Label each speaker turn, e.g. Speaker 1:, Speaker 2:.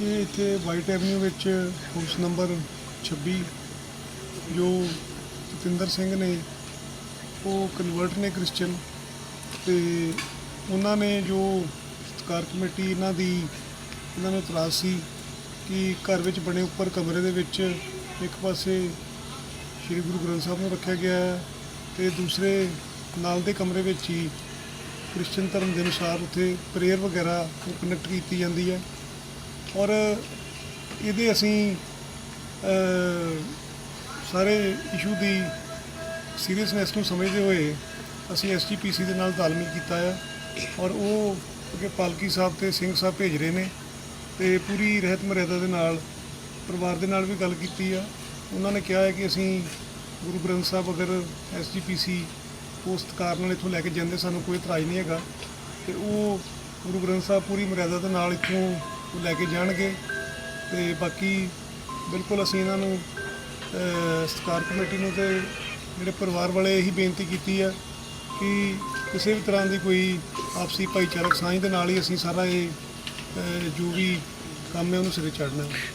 Speaker 1: ਇਹ ਇੱਥੇ white avenue ਵਿੱਚ ਹਾਊਸ ਨੰਬਰ 26 ਜੋ ਜਤਿੰਦਰ ਸਿੰਘ ਨੇ, ਉਹ ਕਨਵਰਟ ਨੇ ਕ੍ਰਿਸਚੀਅਨ ਤੇ ਉਹਨਾਂ ਨੇ ਜੋ ਸਤਕਾਰ ਕਮੇਟੀ ਇਹਨਾਂ ਦੀ, ਇਹਨਾਂ ਨੂੰ ਇਤਰਾਜ਼ ਸੀ ਕਿ ਘਰ ਵਿੱਚ ਬਣੇ ਉੱਪਰ ਕਮਰੇ ਦੇ ਵਿੱਚ ਇੱਕ ਪਾਸੇ ਸ੍ਰੀ ਗੁਰੂ ਗ੍ਰੰਥ ਸਾਹਿਬ ਨੂੰ ਰੱਖਿਆ ਗਿਆ ਹੈ ਤੇ ਦੂਸਰੇ ਨਾਲ ਦੇ ਕਮਰੇ ਵਿੱਚ ਹੀ ਕ੍ਰਿਸਚੀਅਨ ਧਰਮ ਦੇ ਅਨੁਸਾਰ ਉੱਥੇ ਪ੍ਰੇਅਰ ਵਗੈਰਾ ਕਨੈਕਟ ਕੀਤੀ ਜਾਂਦੀ ਹੈ। ਔਰ ਇਹਦੇ ਅਸੀਂ ਸਾਰੇ ਇਸ਼ੂ ਦੀ ਸੀਰੀਅਸਨੈਸ ਨੂੰ ਸਮਝਦੇ ਹੋਏ ਅਸੀਂ ਐਸਜੀਪੀਸੀ ਦੇ ਨਾਲ ਤਾਲਮੇਲ ਕੀਤਾ ਹੈ ਔਰ ਉਹ ਅੱਗੇ ਪਾਲਕੀ ਸਾਹਿਬ ਤੇ ਸਿੰਘ ਸਾਹਿਬ ਭੇਜ ਰਹੇ ਨੇ ਤੇ ਪੂਰੀ ਰਹਿਤ ਮਰਿਆਦਾ ਦੇ ਨਾਲ, ਪਰਿਵਾਰ ਦੇ ਨਾਲ ਵੀ ਗੱਲ ਕੀਤੀ ਆ। ਉਹਨਾਂ ਨੇ ਕਿਹਾ ਹੈ ਕਿ ਅਸੀਂ ਗੁਰੂ ਗ੍ਰੰਥ ਸਾਹਿਬ ਅਗਰ ਐਸਜੀਪੀਸੀ ਉਸ ਸਤਿਕਾਰ ਨਾਲ ਇੱਥੋਂ ਲੈ ਕੇ ਜਾਂਦੇ, ਸਾਨੂੰ ਕੋਈ ਇਤਰਾਜ਼ ਨਹੀਂ ਹੈਗਾ। ਤੇ ਉਹ ਗੁਰੂ ਗ੍ਰੰਥ ਸਾਹਿਬ ਪੂਰੀ ਮਰਿਆਦਾ ਦੇ ਨਾਲ ਇੱਥੋਂ ਉਹ ਲੈ ਕੇ ਜਾਣਗੇ ਤੇ ਬਾਕੀ ਬਿਲਕੁਲ ਅਸੀਂ ਇਹਨਾਂ ਨੂੰ ਅਹ, ਸਤਿਕਾਰ ਕਮੇਟੀ ਨੂੰ ਤੇ ਜਿਹੜੇ ਪਰਿਵਾਰ ਵਾਲੇ ਇਹੀ ਬੇਨਤੀ ਕੀਤੀ ਹੈ ਕਿ ਕਿਸੇ ਵੀ ਤਰ੍ਹਾਂ ਦੀ ਕੋਈ ਆਪਸੀ ਭਾਈਚਾਰਕ ਸਾਂਝ ਦੇ ਨਾਲ ਹੀ ਅਸੀਂ ਸਾਰਾ ਇਹ ਜੋ ਵੀ ਕੰਮ ਹੈ ਉਹਨੂੰ ਸਿਰੇ ਚੜ੍ਹਨਾ ਹੈ।